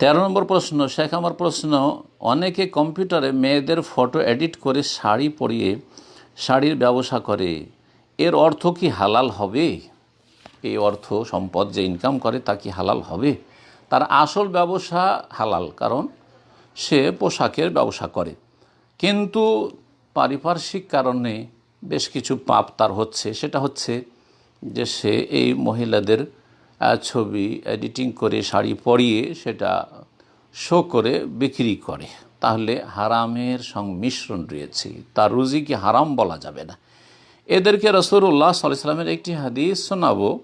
তেরো নম্বর প্রশ্ন, শেখ আমার প্রশ্ন, অনেকে কম্পিউটারে মেয়েদের ফটো এডিট করে শাড়ি পরিয়ে শাড়ির ব্যবসা করে। এর অর্থ কি হালাল হবে? এই অর্থ সম্পদ যে ইনকাম করে তা কি হালাল হবে? তার আসল ব্যবসা হালাল, কারণ সে পোশাকের ব্যবসা করে। কিন্তু পারিপার্শ্বিক কারণে বেশ কিছু পাপ তার হচ্ছে। সেটা হচ্ছে যে সে এই মহিলাদের ছবি এডিটিং করে শাড়ি পরিয়ে সেটা শো করে, বিক্রি করে। তাহলে হারামের সংমিশ্রণ রয়েছে। তার রুজিকে হারাম বলা যাবে না। এদেরকে রসুল্লাহ সাল্লামের একটি হাদিস শোনাবো।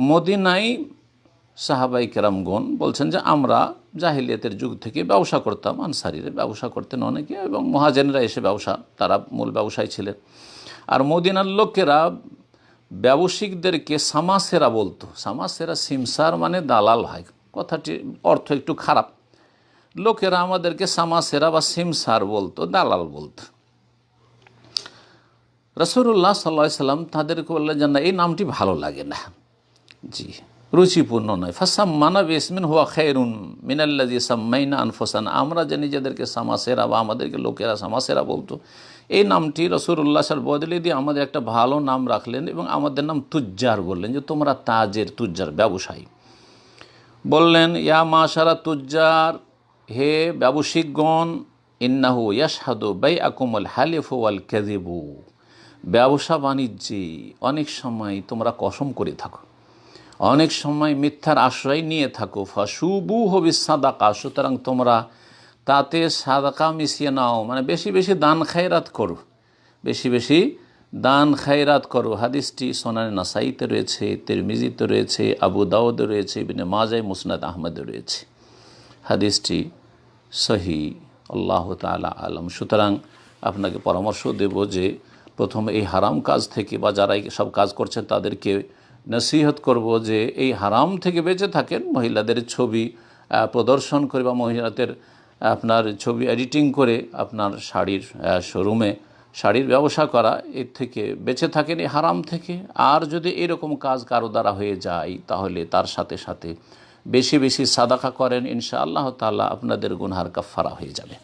মদিনাই সাহাবাই কেরামগণ বলছেন যে, আমরা জাহিলিয়াতের যুগ থেকে ব্যবসা করতাম, আনসারিরা ব্যবসা করতেন অনেকে এবং মহাজেনরা এসে ব্যবসা, তারা মূল ব্যবসায়ী ছিলেন। আর মদিনার লোকেরা ব্যবসায়িকদেরকে সামাসেরা বলতো। সামাসেরা সিমসার মানে দালাল হয় কথাটি, অর্থ একটু খারাপ। লোকেরা আমাদেরকে সামাসেরা বা সিমসার বলতো, দালাল বলতো। রসুল্লাহ সাল্লা সাল্লাম তাদেরকে বললেন যে, না, এই নামটি ভালো লাগে না। জি। রুচিপূর্ণ নয়। ফাসাম মানা ইসমিন হুয়া খেরুন মিনাল্লাজি সাম্মাইনা আনফোসান। আমরা যে নিজেদেরকে সামাসেরা বা আমাদেরকে লোকেরা সামাসেরা বলতো, এই নামটি রসুল্লাহ সাল বদলে দিয়ে আমাদের একটা ভালো নাম রাখলেন এবং আমাদের নাম তুজ্জার বললেন যে তোমরা তাজের তুজ্জার ব্যবসায়ী। বললেন, ইয়া মাশারা তুজ্জার, হে ব্যবসায়িকগণ ইন্নাহু ইয়াশহাদু বাই আকুমল হালিফু ওয়াল কেদিবু ব্যবসা বাণিজ্যে অনেক সময় তোমরা কসম করে থাকো। অনেক সময় মিথ্যার আশ্রয় নিয়ে থাকো। ফাসুবু হবি সাদাকা সুতরাং তোমরা তাতে সাদাকা মিশিয়ে নাও। মানে বেশি বেশি দান খায়রাত করো। বেশি বেশি দান খায়রাত করো। হাদিসটি সোনানি নাসাইতে রয়েছে, তিরমিজিতে রয়েছে, আবু দাউদে রয়েছে, ইবিনে মাজাই মুসনাদ আহমদে রয়েছে। হাদিসটি সহি, আল্লাহ তালা আলম। সুতরাং আপনাকে পরামর্শ দেব যে প্রথম এই হারাম কাজ থেকে বা যারা সব কাজ করছেন তাদেরকে নসিহত করব যে এই হারাম থেকে বেঁচে থাকেন মহিলাদের ছবি প্রদর্শন করে বা মহিলাদের, আপনার ছবি এডিটিং করে আপনার শাড়ির শোরুমে শাড়ির ব্যবসা করা, এর থেকে বেঁচে থাকেন এই হারাম থেকে। আর যদি এরকম কাজ কারও দ্বারা হয়ে যায়, তাহলে তার সাথে সাথে বেশি বেশি সাদাকা করেন ইনশা আল্লাহ তাআলা আপনাদের গুনহার কাফারা হয়ে যাবে।